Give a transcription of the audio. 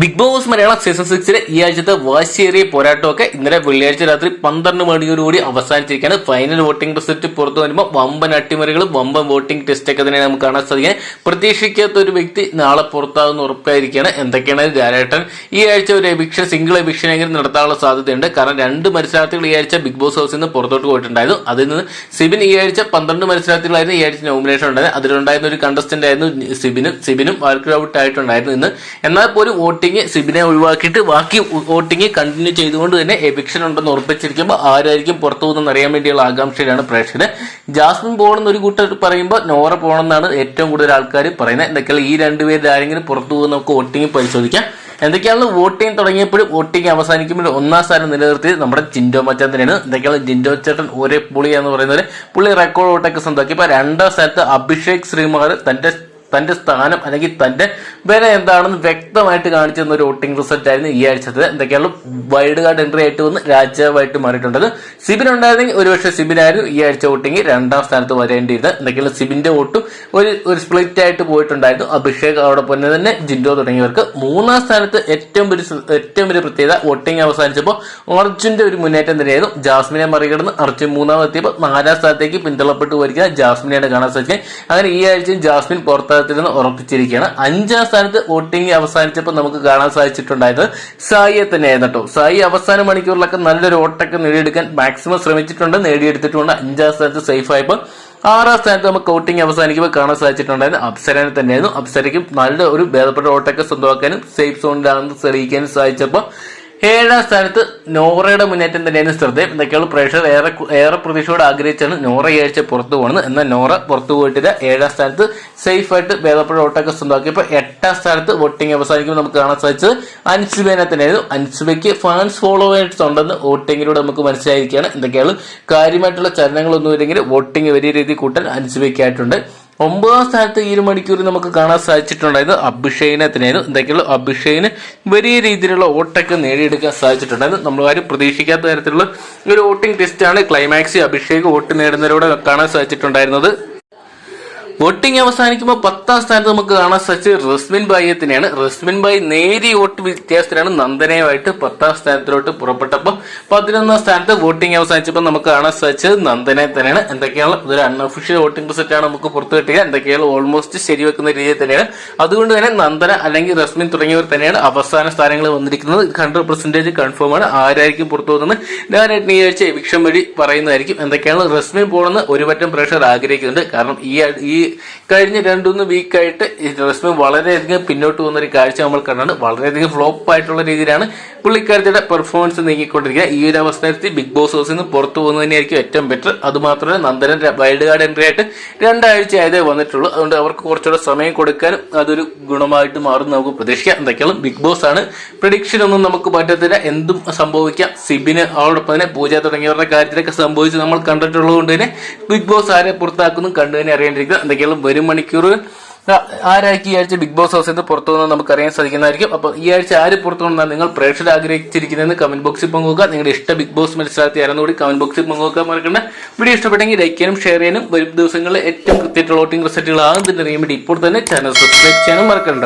Big boss Malayalam season സിക്സിലെ ഈ ആഴ്ചത്തെ വാശിയേറിയ പോരാട്ടമൊക്കെ ഇന്നലെ വെള്ളിയാഴ്ച രാത്രി പന്ത്രണ്ട് മണിയോടുകൂടി അവസാനിച്ചിരിക്കുകയാണ്. ഫൈനൽ വോട്ടിംഗ് റിസൾട്ട് പുറത്തു വരുമ്പോൾ വമ്പൻ അട്ടിമറികളും വമ്പൻ വോട്ടിംഗ് ടെസ്റ്റ് ഒക്കെ തന്നെ നമുക്ക് കാണാൻ സാധിക്കാൻ പ്രതീക്ഷിക്കാത്ത ഒരു വ്യക്തി നാളെ പുറത്താകുന്ന ഉറപ്പായിരിക്കുകയാണ്. എന്തൊക്കെയാണ് ജാരേട്ടൻ ഈ ആഴ്ച ഒരു എവിക്ഷൻ സിംഗിൾ എവിക്ഷൻ എങ്കിലും നടത്താനുള്ള സാധ്യതയുണ്ട്. കാരണം രണ്ട് മത്സരാർത്ഥികൾ ഈ ആഴ്ച ബിഗ് ബോസ് ഹൗസിൽ നിന്ന് പുറത്തോട്ട് പോയിട്ടുണ്ടായിരുന്നു. അതിൽ നിന്ന് സിബിൻ ഈ ആഴ്ച പന്ത്രണ്ട് മത്സരാർത്ഥികളായിരുന്നു ഈ ആഴ്ച നോമിനേഷൻ ഉണ്ടായത് അതിലുണ്ടായിരുന്ന ഒരു കണ്ടസ്റ്റന്റ് ആയിരുന്നു സിബിനും സിബിനും വർക്ക് ഔട്ട് ആയിട്ടുണ്ടായിരുന്നു ഇന്ന്. എന്നാൽ പോലും വോട്ടിംഗ് സിബിനെ ഒഴിവാക്കിയിട്ട് ബാക്കി വോട്ടിംഗ് കണ്ടിന്യൂ ചെയ്തുകൊണ്ട് തന്നെ എവിക്ഷൻ ഉണ്ടെന്ന് ഉറപ്പിച്ചിരിക്കുമ്പോൾ ആരായിരിക്കും പുറത്തു പോകുന്നതെന്ന് അറിയാൻ വേണ്ടിയുള്ള ആകാംക്ഷയിലാണ് പ്രേക്ഷകർ ജാസ്മിൻ പോകണമെന്ന് ഒരു കൂട്ടർ പറയുമ്പോൾ നോറ പോകണമെന്നാണ് ഏറ്റവും കൂടുതൽ ആൾക്കാർ പറയുന്നത്. എന്തൊക്കെയാണ് ഈ രണ്ടുപേരിൽ ആരെങ്കിലും പുറത്തു പോകുന്ന നമുക്ക് വോട്ടിംഗ് പരിശോധിക്കാം. എന്തൊക്കെയാണ് വോട്ടിംഗ് തുടങ്ങിയപ്പോഴും വോട്ടിംഗ് അവസാനിക്കുമ്പോഴും ഒന്നാം സ്ഥാനം നിലനിർത്തിയത് നമ്മുടെ ജിൻഡോ മച്ചാൻ തന്നെയാണ് എന്തൊക്കെയാണ് ജിൻഡോ ചേട്ടൻ ഒരേ പുള്ളിയാന്ന് പറയുന്നത് പുള്ളി റെക്കോർഡ് വോട്ടൊക്കെ സ്വന്തമാക്കി. ഇപ്പൊ രണ്ടാം സ്ഥാനത്ത് അഭിഷേക് ശ്രീമാർ തന്റെ തന്റെ സ്ഥാനം അല്ലെങ്കിൽ തന്റെ വില എന്താണെന്ന് വ്യക്തമായിട്ട് കാണിച്ചു തന്ന ഒരു വോട്ടിംഗ് റിസൾട്ട് ആയിരുന്നു ഈ ആഴ്ചത്തെ. എന്തൊക്കെയാണ് വൈൽഡ് കാർഡ് എൻട്രി ആയിട്ട് വന്ന് രാജാവായിട്ട് മാറിയിട്ടുണ്ടത് സിബിൻ ഉണ്ടായിരുന്നെങ്കിൽ ഒരുപക്ഷെ സിബിനായിരുന്നു ഈ ആഴ്ച വോട്ടിംഗ് രണ്ടാം സ്ഥാനത്ത് വരേണ്ടിയിരുന്നത്. എന്തൊക്കെയാണ്? സിബിന്റെ വോട്ടും ഒരു ഒരു സ്പ്ലിറ്റ് ആയിട്ട് പോയിട്ടുണ്ടായിരുന്നു. അഭിഷേക് അവിടെ പോലെ തന്നെ ജിൻഡോ തുടങ്ങിയവർക്ക്. മൂന്നാം സ്ഥാനത്ത് ഏറ്റവും വലിയ ഏറ്റവും വലിയ പ്രത്യേകത വോട്ടിംഗ് അവസാനിച്ചപ്പോൾ അർജുന്റെ ഒരു മുന്നേറ്റം തന്നെയായിരുന്നു. ജാസ്മിനെ മറികടന്ന് അർജുൻ മൂന്നാമതെത്തിയപ്പോൾ നാലാം സ്ഥാനത്തേക്ക് പിന്തള്ളപ്പെട്ട് പോയിരിക്കുന്ന ജാസ്മിനെയാണ് കാണാൻ സാധിക്കുന്നത് അങ്ങനെ ഈ ആഴ്ചയും ജാസ്മിൻ പുറത്താകത്തിൽ നിന്ന് ഉറപ്പിച്ചിരിക്കുകയാണ്. അഞ്ചാം സ്ഥാനത്ത് വോട്ടിംഗ് അവസാനിച്ചപ്പോൾ നമുക്ക് കാണാൻ സാധിച്ചിട്ടുണ്ടായത് സായിയെ തന്നെയായിരുന്നു കേട്ടോ. സായി അവസാന മണിക്കൂറിലൊക്കെ നല്ലൊരു ഓട്ടൊക്കെ നേടിയെടുക്കാൻ മാക്സിമം ശ്രമിച്ചിട്ടുണ്ട് നേടിയെടുത്തിട്ടുണ്ട്. അഞ്ചാം സ്ഥാനത്ത് സേഫ് ആയപ്പോൾ ആറാം സ്ഥാനത്ത് നമുക്ക് വോട്ടിംഗ് അവസാനിക്കുമ്പോൾ കാണാൻ സാധിച്ചിട്ടുണ്ടായിരുന്നു അപ്സരനെ തന്നെയായിരുന്നു. അപ്സരയ്ക്കും നല്ല ഒരു ഭേദപ്പെട്ട വോട്ടൊക്കെ സ്വന്തമാക്കാനും സേഫ് സോണിലാണെന്ന് തെളിയിക്കാനും സാധിച്ചപ്പോൾ ഏഴാം സ്ഥാനത്ത് നോറയുടെ മുന്നേറ്റം തന്നെയാണ് ശ്രദ്ധേയം. എന്തൊക്കെയാണ് പ്രേക്ഷകർ ഏറെ ഏറെ പ്രതീക്ഷയോട് ആഗ്രഹിച്ചാണ് നോറ ഈ ആഴ്ച പുറത്തു പോകുന്നത് എന്നാൽ നോറ പുറത്തു പോയിട്ടില്ല. ഏഴാം സ്ഥാനത്ത് സേഫ് ആയിട്ട് ഭേദപ്പെട്ട വോട്ടൊക്കെ സ്വന്തമാക്കിയപ്പോൾ എട്ടാം സ്ഥാനത്ത് വോട്ടിംഗ് അവസാനിക്കുമ്പോൾ നമുക്ക് കാണാൻ സാധിച്ചത് അൻസുബേനെ തന്നെയായിരുന്നു. അൻസുബയ്ക്ക് ഫാൻസ് ഫോളോവേഴ്സ് ഉണ്ടെന്ന് വോട്ടിങ്ങിലൂടെ നമുക്ക് മനസ്സിലായിരിക്കുകയാണ്. എന്തൊക്കെയാണ് കാര്യമായിട്ടുള്ള ചലനങ്ങളൊന്നും ഇല്ലെങ്കിൽ വോട്ടിംഗ് വലിയ രീതിയിൽ കൂട്ടാൻ അൻസുബയ്ക്കായിട്ടുണ്ട് ഒമ്പതാം സ്ഥാനത്ത് ഈ ഒരു മണിക്കൂർ നമുക്ക് കാണാൻ സാധിച്ചിട്ടുണ്ടായത് അഭിഷേകിനെ തന്നെയായിരുന്നു. എന്തൊക്കെയുള്ള? അഭിഷേകിന് വലിയ രീതിയിലുള്ള ഓട്ടൊക്കെ നേടിയെടുക്കാൻ സാധിച്ചിട്ടുണ്ടായിരുന്നു നമ്മൾ ആരും പ്രതീക്ഷിക്കാത്ത തരത്തിലുള്ള ഒരു വോട്ടിംഗ് ടെസ്റ്റാണ് ക്ലൈമാക്സ്. അഭിഷേക് വോട്ട് നേടുന്നതിലൂടെ കാണാൻ സാധിച്ചിട്ടുണ്ടായിരുന്നത്. വോട്ടിംഗ് അവസാനിക്കുമ്പോൾ പത്താം സ്ഥാനത്ത് നമുക്ക് കാണാൻ സാധിച്ചത് റസ്മിൻ ബായിയത്തിനെയാണ് റസ്മിൻ ബായി നേരിയ വോട്ട് വ്യത്യാസത്തിലാണ് നന്ദനയുമായിട്ട് പത്താം സ്ഥാനത്തിലോട്ട് പുറപ്പെട്ടപ്പോൾ പതിനൊന്നാം സ്ഥാനത്ത് വോട്ടിംഗ് അവസാനിച്ചപ്പോൾ നമുക്ക് കാണാൻ സാധിച്ചത് നന്ദനെ തന്നെയാണ്. എന്തൊക്കെയാണ് ഇതൊരു അൺഒഫീഷ്യൽ വോട്ടിംഗ് റിസൾട്ട് ആണ് നമുക്ക് പുറത്തു കിട്ടിയത്. എന്തൊക്കെയാണ് ഓൾമോസ്റ്റ് ശരിവെക്കുന്ന രീതിയിൽ തന്നെയാണ്. അതുകൊണ്ട് തന്നെ നന്ദന അല്ലെങ്കിൽ റസ്മിൻ തുടങ്ങിയവർ തന്നെയാണ് അവസാന സ്ഥാനങ്ങളിൽ വന്നിരിക്കുന്നത്. ഹൺഡ്രഡ് പെർസെന്റേജ് കൺഫേം ആണ്. ആരായിരിക്കും പുറത്തു പോകുന്നത് ഞാനായിട്ട് ഈ ആഴ്ച എവിക്ഷൻ വഴി പറയുന്നതായിരിക്കും. എന്തൊക്കെയാണ് റസ്മിൻ പോകണമെന്ന് ഒരു പറ്റം പ്രേക്ഷകർ ആഗ്രഹിക്കുന്നുണ്ട്. കാരണം ഈ ഈ കഴിഞ്ഞ രണ്ടുമൂന്ന് വീക്കായിട്ട് റസ്മിൻ വളരെയധികം പിന്നോട്ട് പോകുന്ന ഒരു കാഴ്ച നമ്മൾ കണ്ടാണ്. വളരെയധികം ഫ്ലോപ്പ് ആയിട്ടുള്ള രീതിയിലാണ് പുള്ളിക്കാരത്തിയുടെ പെർഫോമൻസ് നീങ്ങിക്കൊണ്ടിരിക്കുക. ഈ ഒരു അവസരത്തിൽ ബിഗ് ബോസ് ഹൗസിൽ നിന്ന് പുറത്തു പോകുന്നത് തന്നെയായിരിക്കും ഏറ്റവും ബെറ്റർ അതുമാത്രമല്ല നന്ദനൻ വൈൽഡ് കാർഡ് എൻട്രി ആയിട്ട് രണ്ടാഴ്ച ആയതേ വന്നിട്ടുള്ളൂ. അതുകൊണ്ട് അവർക്ക് കുറച്ചുകൂടെ സമയം കൊടുക്കാനും അതൊരു ഗുണമായിട്ട് മാറും നമുക്ക് പ്രതീക്ഷിക്കാം. എന്തൊക്കെയാണ് ബിഗ് ബോസ് ആണ്. പ്രഡിക്ഷൻ ഒന്നും നമുക്ക് പറ്റത്തില്ല. എന്തും സംഭവിക്കാം. സിബിന് അവളോടൊപ്പം തന്നെ പൂജ തുടങ്ങിയവരുടെ കാര്യത്തിലൊക്കെ സംഭവിച്ച് നമ്മൾ കണ്ടിട്ടുള്ളത് കൊണ്ട് തന്നെ ബിഗ് ബോസ് ആരെ പുറത്താക്കുന്നു കണ്ടു തന്നെ അറിയേണ്ടിരിക്കുക എന്തൊക്കെയാണ് വരും മണിക്കൂർ ആരായിരിക്കും ഈ ആഴ്ച ബിഗ് ബോസ് ഹൗസിൽ നിന്ന് പുറത്തു വന്നാൽ നമുക്ക് അറിയാൻ സാധിക്കുന്നതായിരിക്കും. അപ്പോൾ ഈ ആഴ്ച ആര് പുറത്തു വന്നാൽ നിങ്ങൾ പ്രേക്ഷകർ ആഗ്രഹിച്ചിരിക്കുന്നതെന്ന് കമന്റ് ബോക്സിൽ പങ്കുവെക്കുക. നിങ്ങളുടെ ഇഷ്ട ബിഗ് ബോസ് മത്സരാർത്ഥി ആരെന്നുകൂടി കമന്റ് ബോക്സിൽ പങ്കുവെക്കാൻ മറക്കണ്ട. വീഡിയോ ഇഷ്ടപ്പെട്ടെങ്കിൽ ലൈക്ക് ചെയ്യാനും ഷെയർ ചെയ്യാനും. വരും ദിവസങ്ങളിൽ ഏറ്റവും കൃത്യമായിട്ടുള്ള വോട്ടിംഗ് റിസൾട്ടുകൾ ആകുന്നതിന് അറിയാൻ വേണ്ടി ഇപ്പോൾ തന്നെ ചാനൽ സബ്സ്ക്രൈബ് ചെയ്യാനും മറക്കണ്ട.